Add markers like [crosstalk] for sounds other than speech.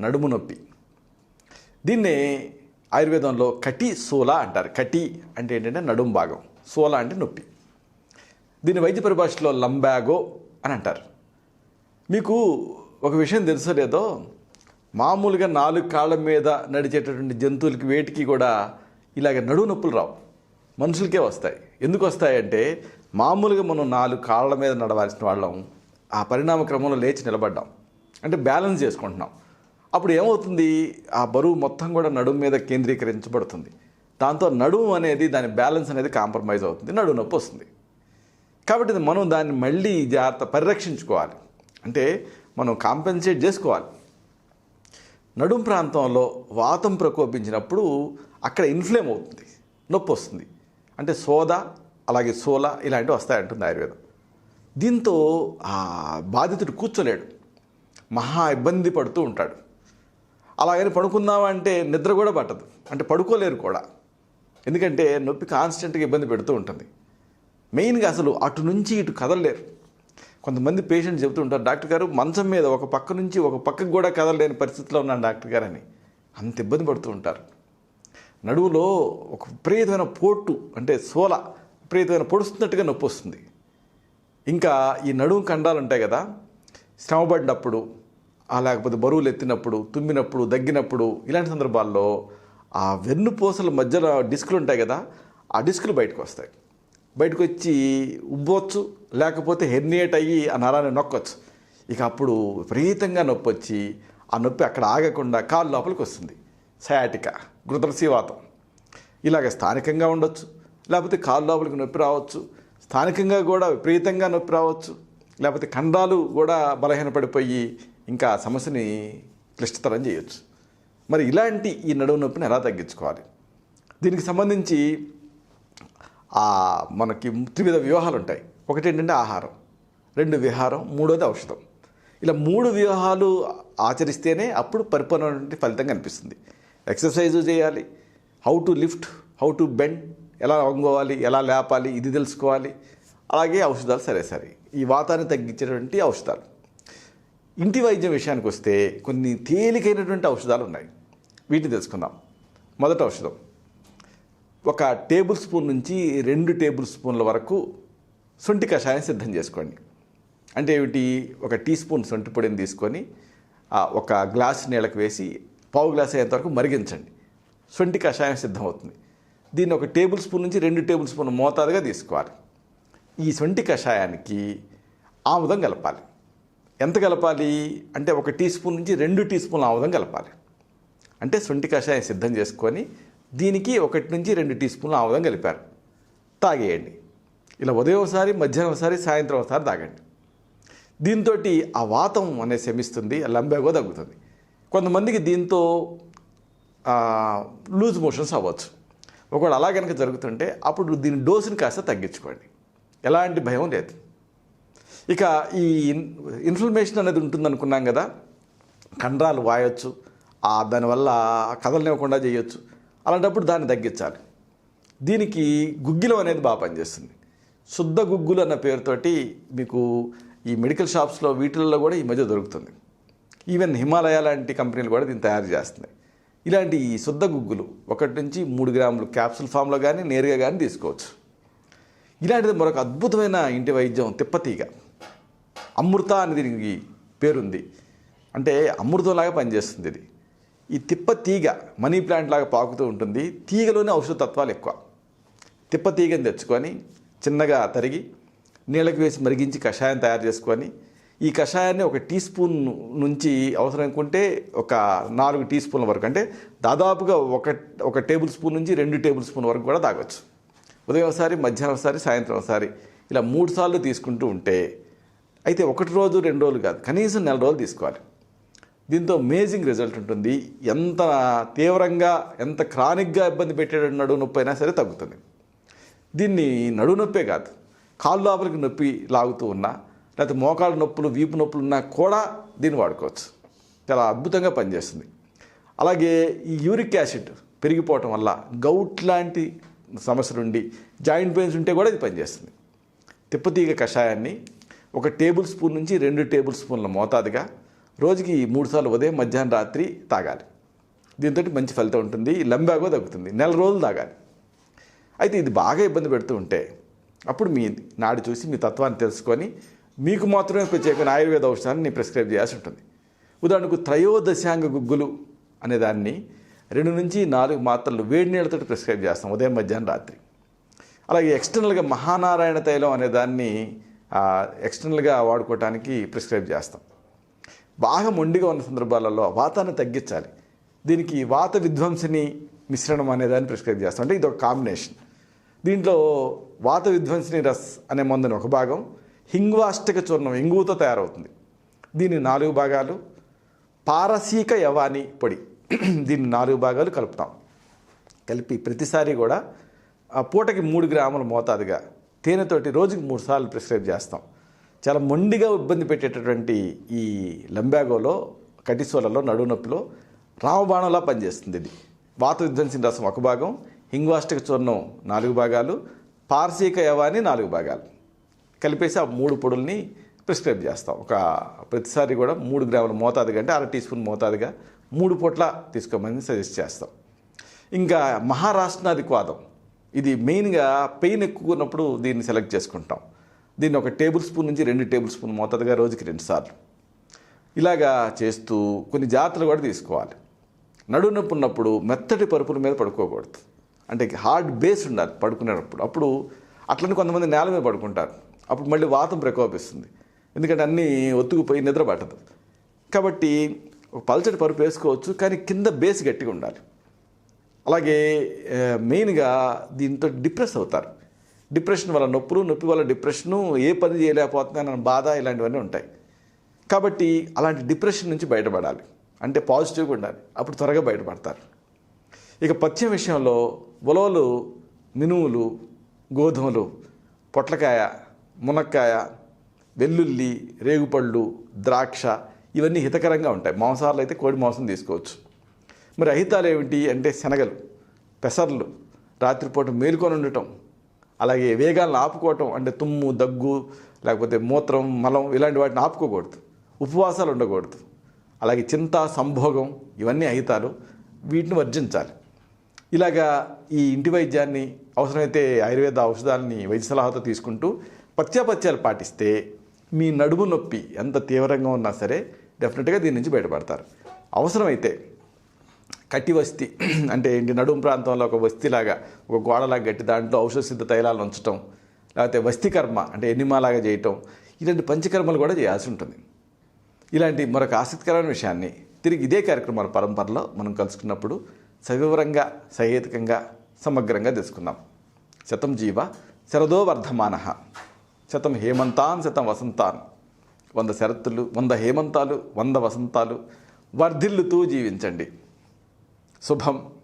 నడుము నొప్పి. దీన్నే ఆయుర్వేదంలో కటి సోల అంటారు. కటి అంటే ఏంటంటే నడుము భాగం. సోల అంటే నొప్పి. దీని వైద్య పరిభాషలో లంబాగో అని అంటారు. మీకు ఒక విషయం తెలుసో లేదో? మామూలుగా నాలుగు కాళ్ళ మీద నడిచేటటువంటి జంతువులకి వేటికి కూడా ఇలాగ నడువు నొప్పులు రావు. మనుషులకే వస్తాయి. ఎందుకు వస్తాయంటే మామూలుగా మనం నాలుగు కాళ్ళ మీద నడవాల్సిన వాళ్ళం ఆ పరిణామ క్రమంలో లేచి నిలబడ్డాం. అంటే బ్యాలెన్స్ చేసుకుంటున్నాం. అప్పుడు ఏమవుతుంది? ఆ బరువు మొత్తం కూడా నడుము మీద కేంద్రీకరించబడుతుంది. దాంతో నడుము అనేది దాని బ్యాలెన్స్ అనేది కాంప్రమైజ్ అవుతుంది. నడుము నొప్పి వస్తుంది. కాబట్టి మనం దాన్ని మళ్ళీ జాగ్రత్త పరిరక్షించుకోవాలి. అంటే మనం కాంపెన్సేట్ చేసుకోవాలి. నడుం ప్రాంతంలో వాతం ప్రకోపించినప్పుడు అక్కడ ఇన్ఫ్లేమ్ అవుతుంది. నొప్పి వస్తుంది. అంటే సోద అలాగే సోల ఇలాంటివి వస్తాయంటుంది ఆయుర్వేదం. దీంతో ఆ బాధితుడు కూర్చోలేడు. మహా ఇబ్బంది పడుతూ ఉంటాడు. అలాగని పడుకుందామంటే నిద్ర కూడా పట్టదు. అంటే పడుకోలేరు కూడా. ఎందుకంటే నొప్పి కాన్స్టెంట్గా ఇబ్బంది పెడుతూ ఉంటుంది. మెయిన్గా అసలు అటు నుంచి ఇటు కదలలేరు. కొంతమంది పేషెంట్ చెబుతూ ఉంటారు డాక్టర్ గారు మంచం మీద ఒక పక్క నుంచి ఒక పక్కకు కూడా కదలలేని పరిస్థితిలో ఉన్నాను డాక్టర్ గారు అని. అంత ఇబ్బంది పడుతూ ఉంటారు. నడువులో ఒక విపరీతమైన పోటు అంటే సోల విపరీతమైన పొడుస్తున్నట్టుగా నొప్పి వస్తుంది. ఇంకా ఈ నడుము కండాలు ఉంటాయి కదా శ్రమపడినప్పుడు లేకపోతే బరువులు ఎత్తినప్పుడు తుమ్మినప్పుడు దగ్గినప్పుడు ఇలాంటి సందర్భాల్లో ఆ వెన్నుపూసల మధ్యలో డిస్కులు ఉంటాయి కదా ఆ డిస్కులు బయటకు వస్తాయి. బయటకు వచ్చి ఉబ్బవచ్చు లేకపోతే హెర్నియేట్ అయ్యి ఆ నరాన్ని నొక్కొచ్చు. ఇక అప్పుడు విపరీతంగా నొప్పి వచ్చి ఆ నొప్పి అక్కడ ఆగకుండా కాలు లోపలికి వస్తుంది. సయాటిక గృదరసీవాతం. ఇలాగ స్థానికంగా ఉండొచ్చు లేకపోతే కాలు లోపలికి నొప్పి రావచ్చు స్థానికంగా కూడా విపరీతంగా నొప్పి రావచ్చు లేకపోతే ఖండాలు కూడా బలహీనపడిపోయి ఇంకా సమస్యని క్లిష్టతరం చేయొచ్చు. మరి ఇలాంటి ఈ నడుము నొప్పిని ఎలా తగ్గించుకోవాలి? దీనికి సంబంధించి మనకి త్రివిధ వ్యూహాలు ఉంటాయి. ఒకటి ఏంటంటే ఆహారం రెండు విహారం మూడోది ఔషధం. ఇలా మూడు వ్యూహాలు ఆచరిస్తేనే అప్పుడు పరిపూర్ణమైనటువంటి ఫలితం కనిపిస్తుంది. ఎక్సర్సైజు చేయాలి how to lift how to bend ఎలా వంగోవాలి ఎలా లేపాలి ఇది తెలుసుకోవాలి అలాగే ఔషధాలు సరే సరే ఈ వాతాన్ని తగ్గించేటువంటి ఔషధాలు. ఇంటి వైద్యం విషయానికి వస్తే కొన్ని తేలికైనటువంటి ఔషధాలు ఉన్నాయి వీటిని తెలుసుకుందాం. మొదటి ఔషధం. ఒక టేబుల్ స్పూన్ నుంచి రెండు టేబుల్ స్పూన్ల వరకు శొంఠి కషాయం సిద్ధం చేసుకోండి. అంటే ఏమిటి? ఒక టీ స్పూన్ సొంటి పొడిని తీసుకొని ఒక గ్లాస్ నీళ్ళకి వేసి పావు గ్లాస్ అయ్యేంత వరకు మరిగించండి. శొంఠి కషాయం సిద్ధమవుతుంది. దీన్ని ఒక టేబుల్ స్పూన్ నుంచి రెండు టేబుల్ స్పూన్ మోతాదుగా తీసుకోవాలి. ఈ శొంఠి కషాయానికి ఆముదం కలపాలి. ఎంత కలపాలి? అంటే ఒక టీ స్పూన్ నుంచి రెండు టీ స్పూన్ల ఆముదం కలపాలి. అంటే శొంఠి కషాయం సిద్ధం చేసుకొని దీనికి ఒకటి నుంచి రెండు టీ స్పూన్ల ఆముదం కలిపారు. తాగేయండి. ఇలా ఉదయం ఒకసారి మధ్యాహ్నం ఒకసారి సాయంత్రం ఒకసారి తాగండి. దీంతో ఆ వాతం అనేది శమిస్తుంది లంబెగో తగ్గుతుంది. కొంతమందికి దీంతో లూజ్ మోషన్స్ అవ్వచ్చు. ఒకవేళ అలా కనుక జరుగుతుంటే అప్పుడు దీని డోసుని కాస్త తగ్గించుకోండి. ఎలాంటి భయం లేదు. ఇక ఈ ఇన్ఫ్లమేషన్ అనేది ఉంటుంది అనుకున్నాం కదా కండరాలు వాయొచ్చు దానివల్ల కదలనివ్వకుండా చేయొచ్చు. అలాంటప్పుడు దాన్ని తగ్గించాలి. దీనికి గుగ్గిలం అనేది బాగా పనిచేస్తుంది. శుద్ధ గుగ్గులు అన్న పేరుతోటి మీకు ఈ మెడికల్ షాప్స్లో వీటిల్లో కూడా ఈ మధ్య దొరుకుతుంది. ఈవెన్ హిమాలయ లాంటి కంపెనీలు కూడా దీన్ని తయారు చేస్తున్నాయి. ఇలాంటి ఈ శుద్ధ గుగ్గులు ఒకటి నుంచి మూడు గ్రాములు క్యాప్సుల్ ఫామ్లో కానీ నేరుగా కానీ తీసుకోవచ్చు. ఇలాంటిది మరొక అద్భుతమైన ఇంటి వైద్యం తిప్పతీగ. అమృత అని దీనికి పేరుంది. అంటే అమృతంలాగా పనిచేస్తుంది ఇది. ఈ తిప్ప తీగ మనీ ప్లాంట్ లాగా పాకుతూ ఉంటుంది. తీగలోనే ఔషధ తత్వాలు ఎక్కువ. తిప్ప తీగని తెచ్చుకొని చిన్నగా తరిగి నీళ్ళకి వేసి మరిగించి కషాయం తయారు చేసుకొని ఈ కషాయాన్ని ఒక టీ స్పూన్ నుంచి అవసరం అనుకుంటే ఒక నాలుగు టీ స్పూన్ల వరకు అంటే దాదాపుగా ఒక ఒక టేబుల్ స్పూన్ నుంచి రెండు టేబుల్ స్పూన్ వరకు కూడా తాగొచ్చు. ఉదయం ఒకసారి మధ్యాహ్నం ఒకసారి సాయంత్రం ఒకసారి ఇలా మూడు సార్లు తీసుకుంటూ ఉంటే అయితే ఒకటి రోజు రెండు రోజులు కాదు. కనీసం నెల రోజులు తీసుకోవాలి. దీంతో అమేజింగ్ రిజల్ట్ ఉంటుంది. ఎంత తీవ్రంగా ఎంత క్రానిక్గా ఇబ్బంది పెట్టే నడువు నొప్పి అయినా సరే తగ్గుతుంది. దీన్ని నడువు నొప్పే కాదు. కాళ్ళు లోపలికి నొప్పి లాగుతూ ఉన్నా లేకపోతే మోకాళ్ళ నొప్పులు వీపు నొప్పులు ఉన్నా కూడా దీన్ని వాడుకోవచ్చు. చాలా అద్భుతంగా పనిచేస్తుంది. అలాగే ఈ యూరిక్ యాసిడ్ పెరిగిపోవటం వల్ల గౌట్ లాంటి సమస్యలుండి జాయింట్ పెయిన్స్ ఉంటే కూడా ఇది పనిచేస్తుంది. తిప్పతీగ కషాయాన్ని ఒక టేబుల్ స్పూన్ నుంచి రెండు టేబుల్ స్పూన్ల మోతాదుగా రోజుకి మూడుసార్లు ఉదయం మధ్యాహ్నం రాత్రి తాగాలి. దీంతో మంచి ఫలితం ఉంటుంది. లంబాగో తగ్గుతుంది. నెల రోజులు తాగాలి. అయితే ఇది బాగా ఇబ్బంది పెడుతూ ఉంటే అప్పుడు మీ నాడు చూసి మీ తత్వాన్ని తెలుసుకొని మీకు మాత్రమే ప్రత్యేకమైన ఆయుర్వేద ఔషధాన్ని ప్రిస్క్రైబ్ చేయాల్సి ఉంటుంది. ఉదాహరణకు త్రయోదశాంగ గుగ్గులు అనే దాన్ని రెండు నుంచి నాలుగు మాత్రలు వేడి నీళ్ళతో ప్రిస్క్రైబ్ చేస్తాం. ఉదయం మధ్యాహ్నం రాత్రి. అలాగే ఎక్స్టర్నల్గా మహానారాయణ తైలం అనే దాన్ని ఎక్స్టర్నల్గా వాడుకోవటానికి ప్రిస్క్రైబ్ చేస్తాం. బాగా మొండిగా ఉన్న సందర్భాలలో వాతాన్ని తగ్గించాలి. దీనికి వాత విధ్వంసిని మిశ్రణం అనేదాన్ని ప్రిస్క్రైబ్ చేస్తాం. అంటే ఇది ఒక కాంబినేషన్ దీంట్లో వాత విధ్వంసిని రస్ అనే మందుని ఒక భాగం హింగ్వాష్టక చూర్ణం ఇంగువతో తయారవుతుంది. దీన్ని నాలుగు భాగాలు పారసీక యవాని పొడి. దీన్ని నాలుగు భాగాలు కలుపుతాం. కలిపి ప్రతిసారి కూడా ఆ పూటకి మూడు గ్రాముల మోతాదుగా తేనెతోటి రోజుకి మూడు సార్లు ప్రిస్క్రైబ్ చేస్తాం. చాలా మొండిగా ఇబ్బంది పెట్టేటటువంటి ఈ లంబాగోలో కటిసోలలో నడునొప్పిలో రామబాణంలా పనిచేస్తుంది ఇది. వాత విధ్వంసిన రసం ఒక భాగం హింగ్వాస్టిక చూర్ణం నాలుగు భాగాలు పార్సీక యవాని నాలుగు భాగాలు. కలిపేసి ఆ మూడు పొడుల్ని ప్రిస్క్రైబ్ చేస్తాం. ఒక ప్రతిసారి కూడా మూడు గ్రాముల మోతాదుగా అంటే అర టీ స్పూన్ మోతాదుగా మూడు పూట్ల తీసుకోమని సజెస్ట్ చేస్తాం. ఇంకా మహారాష్ట్రాది వాదం ఇది మెయిన్గా పెయిన్ ఎక్కువ ఉన్నప్పుడు దీన్ని సెలెక్ట్ చేసుకుంటాం. దీన్ని ఒక టేబుల్ స్పూన్ నుంచి రెండు టేబుల్ స్పూన్ మోతాదుగా రోజుకి రెండు సార్లు. ఇలాగా చేస్తూ కొన్ని జాగ్రత్తలు కూడా తీసుకోవాలి. నడువు నొప్పి ఉన్నప్పుడు మెత్తటి పరుపుల మీద పడుకోకూడదు. అంటే హార్డ్ బేస్ ఉండాలి పడుకునేటప్పుడు. అప్పుడు అట్లని కొంతమంది నేల మీద పడుకుంటారు. అప్పుడు మళ్ళీ వాతం ప్రకోపిస్తుంది. ఎందుకంటే అన్నీ ఒత్తుకుపోయి నిద్ర పట్టదు. కాబట్టి ఒక పల్చటి పరుపు వేసుకోవచ్చు కానీ కింద బేస్ గట్టిగా ఉండాలి. అలాగే మెయిన్గా దీంతో డిప్రెస్ అవుతారు. డిప్రెషన్ వల్ల నొప్పులు నొప్పి వల్ల డిప్రెషను ఏ పని చేయలేకపోతున్నానన్న బాధ ఇలాంటివన్నీ ఉంటాయి. కాబట్టి అలాంటి డిప్రెషన్ నుంచి బయటపడాలి. అంటే పాజిటివ్గా ఉండాలి. అప్పుడు త్వరగా బయటపడతారు. ఇక పథ్యం విషయంలో ఉలవలు మినుములు గోధుమలు పొట్లకాయ మునక్కాయ వెల్లుల్లి రేగుపళ్ళు ద్రాక్ష ఇవన్నీ హితకరంగా ఉంటాయి. మాంసాలు అయితే కోడి మాంసం తీసుకోవచ్చు. మరి అహితాలు ఏమిటి అంటే శనగలు పెసర్లు రాత్రిపూట మేలుకొని ఉండటం అలాగే వేగాలను ఆపుకోవటం అంటే తుమ్ము దగ్గు లేకపోతే మూత్రం మలం ఇలాంటి వాటిని ఆపుకోకూడదు ఉపవాసాలు ఉండకూడదు. అలాగే చింత సంభోగం ఇవన్నీ అహితాలు వీటిని వర్జించాలి. ఇలాగా ఈ ఇంటి వైద్యాన్ని అవసరమైతే ఆయుర్వేద ఔషధాలని వైద్య సలహాతో తీసుకుంటూ పత్యాపత్యాలు పాటిస్తే మీ నడుము నొప్పి ఎంత తీవ్రంగా ఉన్నా సరే డెఫినెట్గా దీని నుంచి బయటపడతారు. అవసరమైతే కట్టి వస్తి. [clears throat] అంటే ఏంటి నడుము ప్రాంతంలో ఒక వస్తిలాగా ఒక గోడలాగా గట్టి దాంట్లో ఔషధ సిద్ధ తైలాలు ఉంచటం లేకపోతే వస్తి కర్మ అంటే ఎన్నిమాలాగా చేయటం ఇలాంటి పంచకర్మలు కూడా చేయాల్సి ఉంటుంది. ఇలాంటి మరొక ఆసక్తికరమైన విషయాన్ని తిరిగి ఇదే కార్యక్రమాల పరంపరలో మనం కలుసుకున్నప్పుడు సవివరంగా సహేతుకంగా సమగ్రంగా తెలుసుకుందాం. శతం జీవ శరదో వర్ధమాన. శతం హేమంతాన్ శతం వసంతాన్. వంద శరత్తులు వంద హేమంతాలు వంద వసంతాలు. వర్ధిల్లుతూ జీవించండి. ശുഭം.